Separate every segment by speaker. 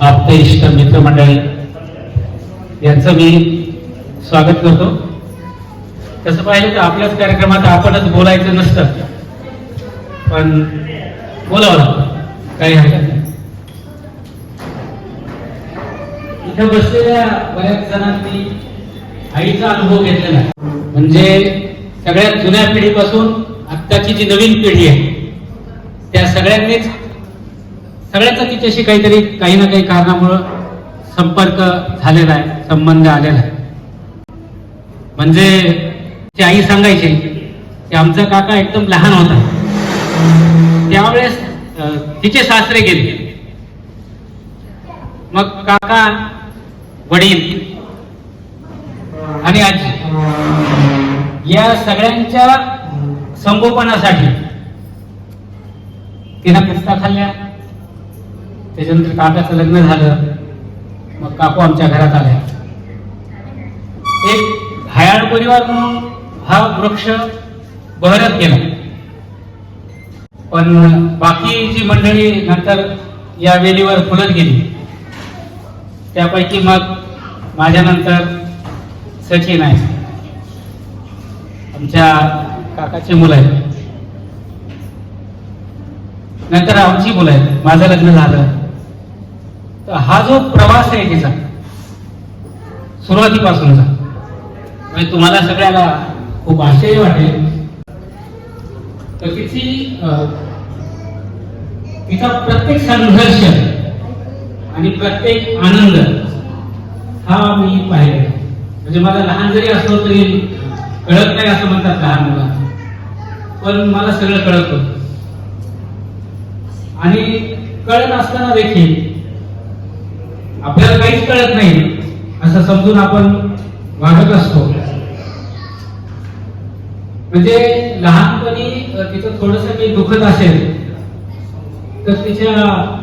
Speaker 1: आप्तेष्ट मित्रमंडळी यांचं मी स्वागत करतो. तसं पाहिलं तर आपल्याच कार्यक्रमात आपणच बोलायचं नसतं पण बोलावं लागतं. काही हरकत नाही. इथं बसलेल्या बऱ्याच जणांनी आईचा अनुभव घेतलेला आहे. म्हणजे सगळ्यात जुन्या पिढीपासून आत्ताची जी नवीन पिढी आहे त्या सगळ्यांनीच सगळ्याचा तिच्याशी काहीतरी काही ना काही कारणामुळं संपर्क झालेला आहे संबंध आलेला आहे. म्हणजे ती आई सांगायची की आमचा काका एकदम लहान होता. त्यावेळेस तिचे सासरे गेले. मग काका वडील आणि आजी या सगळ्यांच्या संगोपनासाठी तिनं पिस्ता खाल्ल्या. त्याच्यानंतर काकाचं लग्न झालं. मग काकू आमच्या घरात आल्या. एक घायाळ परिवार म्हणून हा वृक्ष बहरत गेला. पण बाकी जी मंडळी नंतर या वेलीवर फुलत गेली. त्यापैकी मग माझ्यानंतर सचिन आहे. आमच्या काकाची मुलं आहेत. नंतर आमची मुलं आहेत. माझं लग्न झालं. तर हा जो प्रवास आहे तिचा सुरुवातीपासूनचा म्हणजे तुम्हाला सगळ्याला खूप आश्चर्य वाटेल. तर तिची अं, तिचा प्रत्येक संघर्ष आणि प्रत्येक आनंद हा मी पाहिलेला म्हणजे मला लहान जरी असलो तरी कळत नाही असं म्हणतात लहान मुलांना. पण मला सगळं कळत होत. आणि कळत असताना देखील आपल्याला काहीच कळत नाही. असं समजून आपण वागत असतो. म्हणजे लहानपणी तिचं थोडस मी दुखत असेल तर तिच्या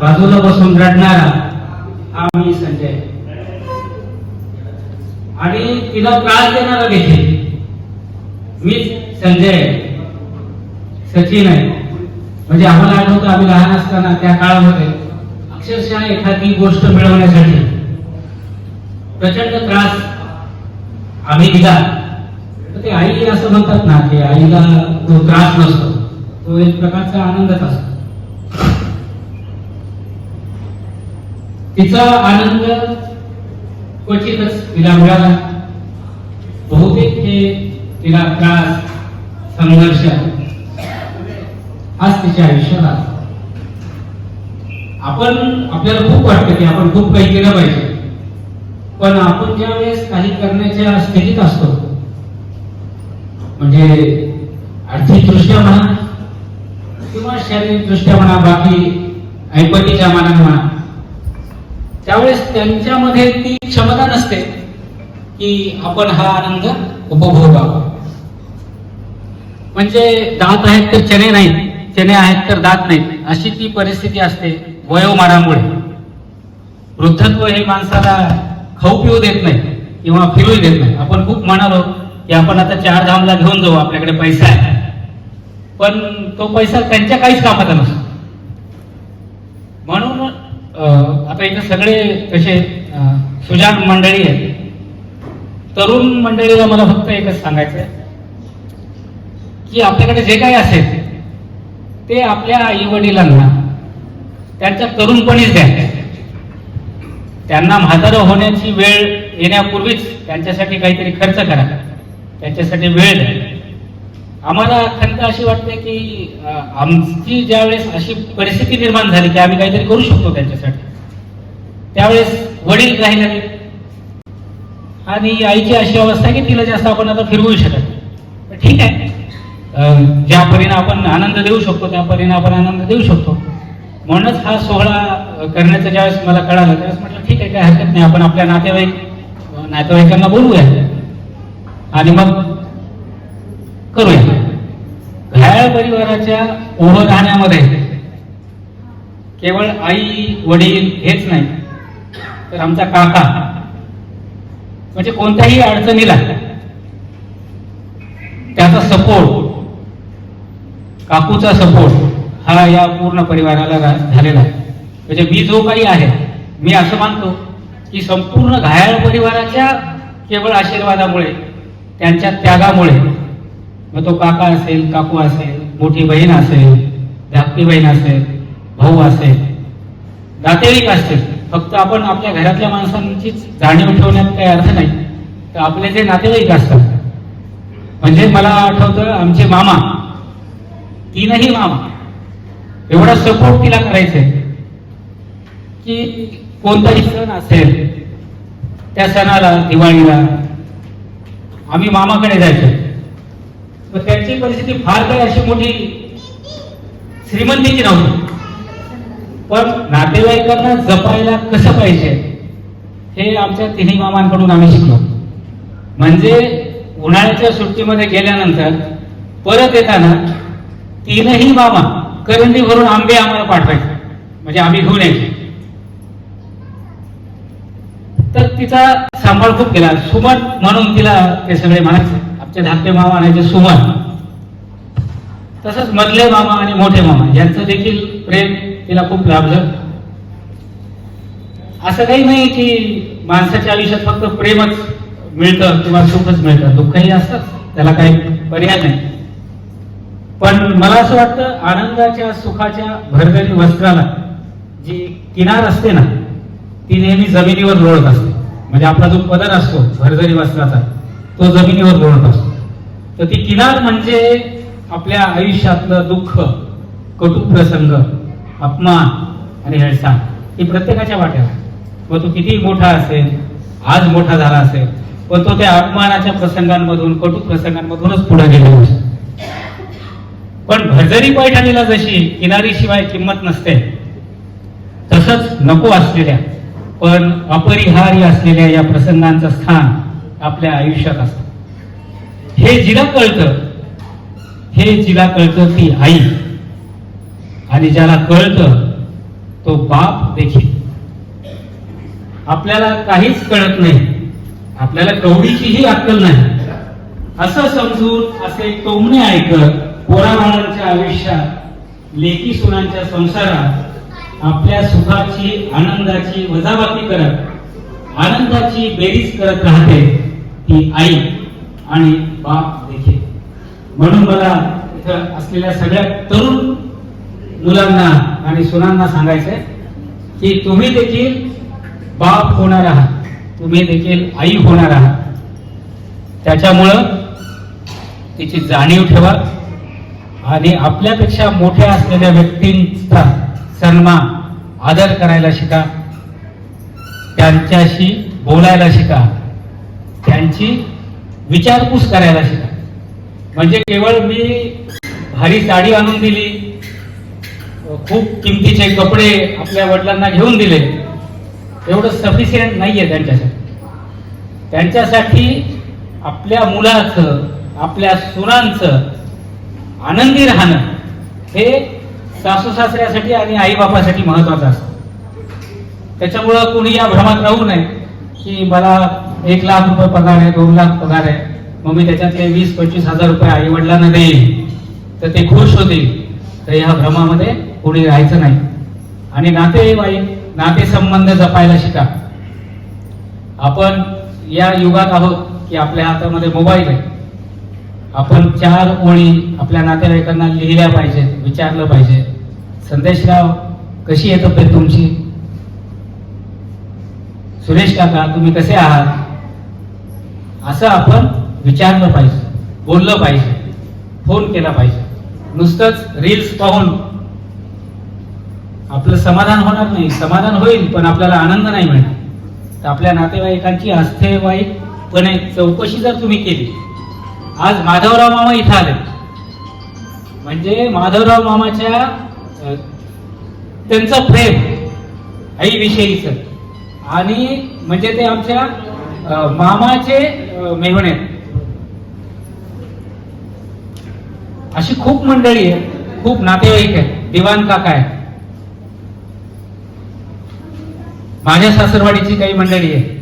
Speaker 1: बाजूला बसून रडणारा हा मी संजय. आणि तिला त्रास देणारा देखील मीच संजय. आहे. सचिन आहे. म्हणजे आम्हाला आठवतं आम्ही लहान असताना त्या काळामध्ये अक्षरशः एखादी गोष्ट मिळवण्यासाठी. प्रचंड त्रास आम्ही दिला. तर ते आई असं म्हणतात ना की आईला तो त्रास नसतो. तो एक प्रकारचा आनंदच असतो. तिचा आनंद क्वचितच तिला मिळाला. बहुतेक ते तिला त्रास संघर्ष आज तिच्या आयुष्यात आला. आपण आपल्याला खूप वाटतं की आपण खूप काही केलं पाहिजे. पण आपण ज्या वेळेस काही करण्याच्या स्थितीत असतो म्हणजे आर्थिक दृष्ट्या म्हणा किंवा शारीरिक दृष्ट्या म्हणा बाकी ऐपतीच्या मानाने म्हणा त्यावेळेस त्यांच्यामध्ये ती क्षमता नसते की आपण हा आनंद उपभोगावा म्हणजे दात आहेत तर चणे नाहीत चणे आहेत तर दात नाहीत अशी ती परिस्थिती असते. वयोमानामुळे. वृद्धत्व हे माणसाला खाऊ पिऊ देत नाही किंवा फिरू देत नाही. आपण खूप म्हणालो की आपण आता चार धामला घेऊन जाऊ आपल्याकडे पैसा आहे. पण तो पैसा त्यांच्या काहीच कामाचा नसतो. म्हणून आता इथे सगळे कसे सुजान मंडळी आहेत. तरुण मंडळीला मला फक्त एकच सांगायचं आहे की आपल्याकडे जे काही असेल ते आपल्या आई वडिलांना त्यांच्या तरुणपणीच द्या. त्यांना म्हातारं होण्याची वेळ येण्यापूर्वीच त्यांच्यासाठी काहीतरी खर्च करा. त्यांच्यासाठी वेळ द्या. आम्हाला खंत अशी वाटते की आमची ज्यावेळेस अशी परिस्थिती निर्माण झाली की आम्ही काहीतरी करू शकतो त्यांच्यासाठी. त्यावेळेस वडील काही नाही आणि आईची अशी अवस्था आहे की तिला जास्त आपण आता फिरवू शकत नाही. तर ठीक आहे. ज्या परीने आपण आनंद देऊ शकतो त्या परीने आपण आनंद देऊ शकतो. म्हणूनच हा सोहळा करण्याचं ज्यावेळेस मला कळालं त्यावेळेस म्हटलं ठीक आहे काय हरकत नाही आपण आपल्या नातेवाईक नातेवाईकांना बोलूया आणि मग करूया. घायाळ परिवाराच्या ओढधाण्यामध्ये केवळ आई वडील हेच नाही तर आमचा काका म्हणजे कोणत्याही अडचणीला त्याचा सपोर्ट काकूचा सपोर्ट हा या पूर्ण परिवाराला झालेला आहे. म्हणजे मी जो काही आहे मी असं मानतो की संपूर्ण घायाळ परिवाराच्या केवळ आशीर्वादामुळे त्यांच्या त्यागामुळे मग तो काका असेल काकू असेल मोठी बहीण असेल धाकटी बहीण असेल भाऊ असेल नातेवाईक असतील फक्त आपण आपल्या घरातल्या माणसांचीच जाणीव ठेवण्यात काही अर्थ नाही. तर आपले जे नातेवाईक असतात म्हणजे मला आठवतं आमचे मामा तीनही मामा एवढा सपोर्ट तिला करायचंय की कोणताही सण असेल त्या सणाला दिवाळीला आम्ही मामाकडे जायचो. तर त्यांची परिस्थिती फार काही अशी मोठी श्रीमंतीची नव्हती. पण नातेवाईकांना जपायला कसं पाहिजे हे आमच्या तिन्ही मामांकडून आम्ही शिकलो. म्हणजे उन्हाळ्याच्या सुट्टीमध्ये गेल्यानंतर परत येताना तीनही मामा करंदी भरून आंबे आम्हाला पाठवायचे. म्हणजे आम्ही घेऊन यायचे. तर तिचा सांभाळ खूप केला. सुमन म्हणून तिला ते सगळे म्हणायचे. आमचे धाकटे मामा आणायचे सुमन. तसंच मधले मामा आणि मोठे मामा यांचं देखील प्रेम तिला खूप लाभलं. असं काही नाही की माणसाच्या आयुष्यात फक्त प्रेमच मिळतं किंवा सुखच मिळतं. दुःखही असतं त्याला काही पर्याय नाही. पण मला असं वाटतं आनंदाच्या सुखाच्या भरभरी वस्त्राला जी किनार असते ना ती नेहमी जमिनीवर लोळत असते. म्हणजे आपला जो पदर असतो भरजरी वस्त्राचा तो जमिनीवर लोळत असतो. तर ती किनार म्हणजे आपल्या आयुष्यातलं दुःख कटू प्रसंग अपमान आणि हेळसाण ही प्रत्येकाच्या वाट्याला व तो किती मोठा असेल आज मोठा झाला असेल पण तो त्या अपमानाच्या प्रसंगांमधून कटू प्रसंगांमधूनच पुढे गेलेला असतो. पण भरजरी पैठणीला जशी किनारीशिवाय किंमत नसते तसंच नको असलेल्या पण अपरिहार्य असलेल्या या प्रसंगांचं स्थान आपल्या आयुष्यात असतं. हे जिला कळतं हे जिला कळतं ती आई. आणि ज्याला कळतं तो बाप देखील. आपल्याला काहीच कळत नाही आपल्याला कवडीचीही अक्कल नाही. असं समजून असे टोमणे ऐकत पोराबाळांच्या आयुष्यात लेकी सुनांच्या संसारात आपल्या सुखाची आनंदाची वजाबाकी करत आनंदाची बेरीज करत राहते ती आई आणि बाप देखील. म्हणून मला इथं असलेल्या सगळ्या तरुण मुलांना आणि सुनांना सांगायचंय की तुम्ही देखील बाप होणार आहात तुम्ही देखील आई होणार आहात. त्याच्यामुळं तिची जाणीव ठेवा. आणि आपल्यापेक्षा मोठ्या असलेल्या व्यक्तींचा सन्मान आदर करायला शिका. त्यांच्याशी बोलायला शिका. त्यांची विचारपूस करायला शिका. म्हणजे केवळ मी भारी साडी आणून दिली खूप किमतीचे कपडे आपल्या वडिलांना घेऊन दिले एवढं सफिशियंट नाहीये त्यांच्यासाठी. त्यांच्यासाठी आपल्या मुलाचं आपल्या सुनांचं आनंदी राहणं हे सासू सासऱ्यासाठी आणि आई बापासाठी महत्वाचं असतं. त्याच्यामुळं कोणी या भ्रमात राहू नये की मला एक लाख रुपये पगार आहे दोन लाख पगार आहे. मग मी त्याच्यातले वीस पंचवीस हजार रुपये आई वडिलांना देईल तर ते खुश होतील. तर या भ्रमामध्ये कोणी राहायचं नाही. आणि नातेवाईक नातेसंबंध जपायला शिका. आपण या युगात आहोत की आपल्या हातामध्ये मोबाईल आहे. आपण चार ओळी आपल्या नातेवाईकांना लिहिल्या पाहिजेत विचारलं पाहिजे. संदेशराव कशी आहे तब्येत तुमची? सुरेश काका तुम्ही कसे आहात? असं आपण विचारलं पाहिजे बोललं पाहिजे फोन केला पाहिजे. नुसतंच रील्स पाहून आपलं समाधान होणार नाही. समाधान होईल पण आपल्याला आनंद नाही मिळणार. तर आपल्या नातेवाईकांची अस्थेवाईकपणे चौकशी जर तुम्ही केली आज माधवराव मामा इथं आले. म्हणजे माधवराव मामाच्या त्यांचं प्रेम आईविषयीच आणि म्हणजे ते आमच्या मामाचे मेहणे. आहेत. अशी खूप मंडळी आहे खूप नातेवाईक आहे दिवान काका आहे माझ्या सासरवाडीची काही मंडळी आहे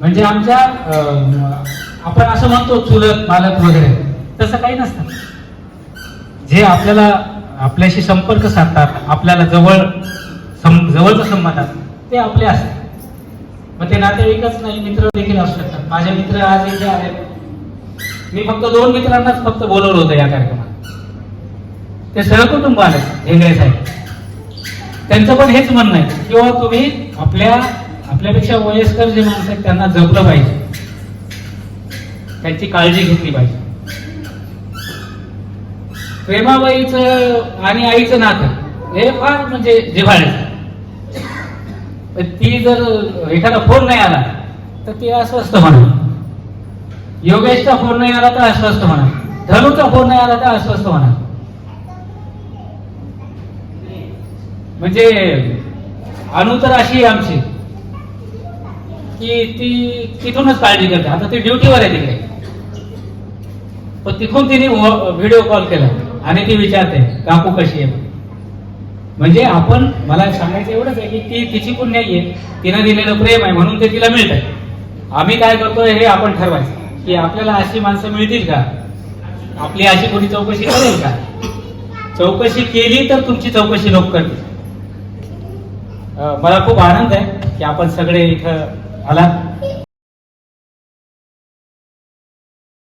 Speaker 1: म्हणजे आमच्या अं, आपण असं म्हणतो चुलत मालक वगैरे. तसं काही नसतं. जे आपल्याला आपल्याशी संपर्क साधतात आपल्याला जवळ सम जवळचं संबंध ते आपले असतात. मग ते नातेवाईकच नाही मित्र देखील असू शकतात. माझे मित्र आज इथे आहेत मी फक्त दोन मित्रांनाच फक्त बोलवलं होतं या कार्यक्रमात. ते सहकुटुंब आले हेगडे साहेब. त्यांचं पण हेच म्हणणं आहे किंवा तुम्ही आपल्या आपल्यापेक्षा वयस्कर जे माणसं आहेत त्यांना जपलं पाहिजे. त्यांची काळजी घेतली पाहिजे. प्रेमाबाईचं आणि आईचं नातं हे फार म्हणजे जिव्हाळ्याचं ती जर एखादा फोन नाही आला तर ती अस्वस्थ म्हणा योगेशचा फोन नाही आला तर अस्वस्थ म्हणा धनुचा फोन नाही आला तर अस्वस्थ म्हणा म्हणजे अनुतर अशी आहे आमची. की ती तिथूनच काळजी करते आता ती ड्युटीवर आहे तिकडे. पण तिथून तिने व्हिडिओ कॉल केला. आणि ती विचारते काकू कशी आहे? म्हणजे आपण मला सांगायचं एवढंच आहे की ती तिची पुण्य आहे तिनं दिलेलं प्रेम आहे म्हणून ते तिला मिळत आहे आम्ही काय करतोय हे आपण ठरवायचं. की आपल्याला अशी माणसं मिळतील का? आपली अशी कोणी चौकशी करेल का? चौकशी केली तर तुमची चौकशी लोक करतील. मला खूप आनंद आहे की आपण सगळे इथं 好了。